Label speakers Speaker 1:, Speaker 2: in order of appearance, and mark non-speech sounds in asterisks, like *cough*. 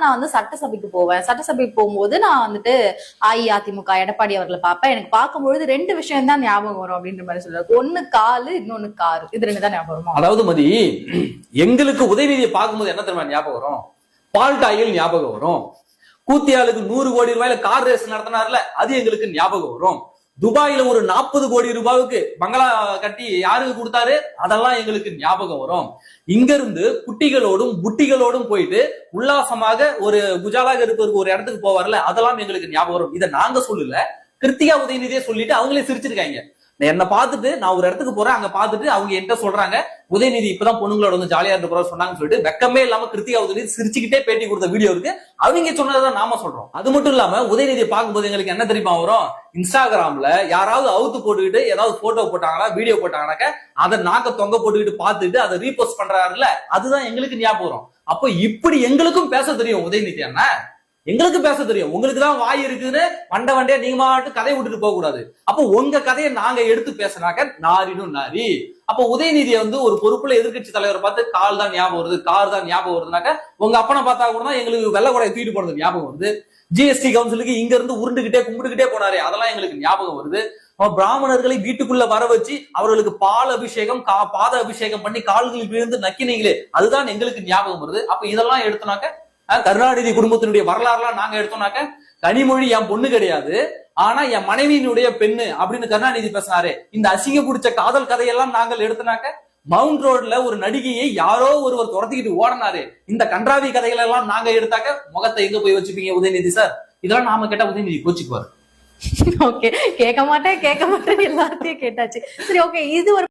Speaker 1: நான் வந்து சட்டசபைக்கு போவேன். சட்டசபைக்கு போகும்போது நான் வந்துட்டு அஇஅதிமுக எடப்பாடி அவர்களை பார்ப்பேன். எனக்கு பார்க்கும்பொழுது ரெண்டு விஷயம் தான் ஞாபகம் வரும் அப்படின்ற மாதிரி சொல்றாரு. ஒன்னு காலு இன்னொன்னு காரு. இது ரெண்டு தான் ஞாபகம் வரும்?
Speaker 2: அதாவது மதி எங்களுக்கு உதயநிதியை பார்க்கும்போது என்ன தெரியுமா ஞாபகம் வரும்? பால் டாயில் ஞாபகம் வரும். கூத்தியாளுக்கு நூறு கோடி ரூபாயில கார் ரேஸ் நடத்தினார்ல அது எங்களுக்கு ஞாபகம் வரும். துபாயில ஒரு நாற்பது கோடி ரூபாய்க்கு பங்களா கட்டி யாருக்கு கொடுத்தாரு? அதெல்லாம் எங்களுக்கு ஞாபகம் வரும். இங்க இருந்து குட்டிகளோடும் புட்டிகளோடும் போயிட்டு உல்லாசமாக ஒரு குஜாலாக இருப்பதற்கு ஒரு இடத்துக்கு போவார்ல அதெல்லாம் எங்களுக்கு ஞாபகம் வரும். இதை நாங்க சொல்லல. கிருத்திகா உதயநிதியே சொல்லிட்டு அவங்களே சிரிச்சிருக்காங்க. என்னை பார்த்துட்டு நான் ஒரு இடத்துக்கு போறேன் அங்க பார்த்துட்டு அவங்க என்கிட்ட சொல்றாங்க உதயநிதி இப்பதான் பொண்ணுங்களோட வந்து ஜாலியா இருக்க போறோம் சொன்னாங்கன்னு சொல்லிட்டு வெக்கமே இல்லாம கிருத்திகா உதயநிதி சிரிச்சுக்கிட்டே பேட்டி கொடுத்த வீடியோ இருக்கு. அவங்க சொன்னதான் நாம சொல்றோம். அது மட்டும் இல்லாம உதயநிதி பார்க்கும்போது எங்களுக்கு என்ன தெரியுமா வரும்? இன்ஸ்டாகிராம்ல யாராவது அவுத்து போட்டுக்கிட்டு ஏதாவது போட்டோ போட்டாங்களா வீடியோ போட்டாங்கனாக்க அதை நாக்க தொங்க போட்டுக்கிட்டு பார்த்துட்டு அதை ரீபோஸ்ட் பண்றாருல்ல அதுதான் எங்களுக்கு ஞாபகம் வரும். அப்போ இப்படி எங்களுக்கும் பேச தெரியும் உதயநிதி அண்ணா. எங்களுக்கு பேச தெரியும். உங்களுக்கு தான் வாய் இருக்குதுன்னு வண்ட வண்டையா நீங்க மாட்டு கதையை விட்டுட்டு போக கூடாது அப்போ உங்க கதையை நாங்க எடுத்து பேசினாக்க நாரினும் நாரி. அப்போ உதயநிதியை வந்து ஒரு பொறுப்புல எதிர்க்கட்சி தலைவரை பார்த்து கால் தான் ஞாபகம் வருது கார் தான் ஞாபகம் வருதுனாக்க உங்க அப்பனை பார்த்தா கூட தான் எங்களுக்கு வெள்ள கூட தூக்கிட்டு போனது ஞாபகம் வருது. ஜிஎஸ்டி கவுன்சிலுக்கு இங்க இருந்து உருண்டுகிட்டே கும்பிட்டுக்கிட்டே போனாரு அதெல்லாம் எங்களுக்கு ஞாபகம் வருது. பிராமணர்களை வீட்டுக்குள்ள வர வச்சு அவர்களுக்கு பால் அபிஷேகம் கா பாத அபிஷேகம் பண்ணி கால்களில் விழுந்து நக்கினீங்களே அதுதான் எங்களுக்கு ஞாபகம் வருது. அப்ப இதெல்லாம் எடுத்தனாக்க கருணாநிதி குடும்பத்தினுடைய வரலாறுலாம் நாங்க எடுத்தோம்னாக்க கனிமொழி என் பொண்ணு கிடையாது. ஆனா என் மனைவியினுடைய பெண்ணு அப்படின்னு கருணாநிதி பேசினாரு. இந்த அசிங்க பிடிச்ச காதல் கதையெல்லாம் நாங்கள் எடுத்தனாக்க மவுண்ட் ரோட்ல ஒரு நடிகையை யாரோ ஒருவர் துரத்திக்கிட்டு ஓடினாரு. இந்த கன்றாவி கதைகள் எல்லாம் நாங்க எடுத்தாக்க முகத்தை எங்க போய் வச்சுப்பீங்க உதயநிதி சார்? இதெல்லாம் நாம கேட்டா உதயநிதி கோச்சுக்குவாரு.
Speaker 1: ஓகே *laughs* கேட்க மாட்டேன் கேட்க மாட்டேன் எல்லாத்தையும் கேட்டாச்சு. சரி ஓகே இது ஒரு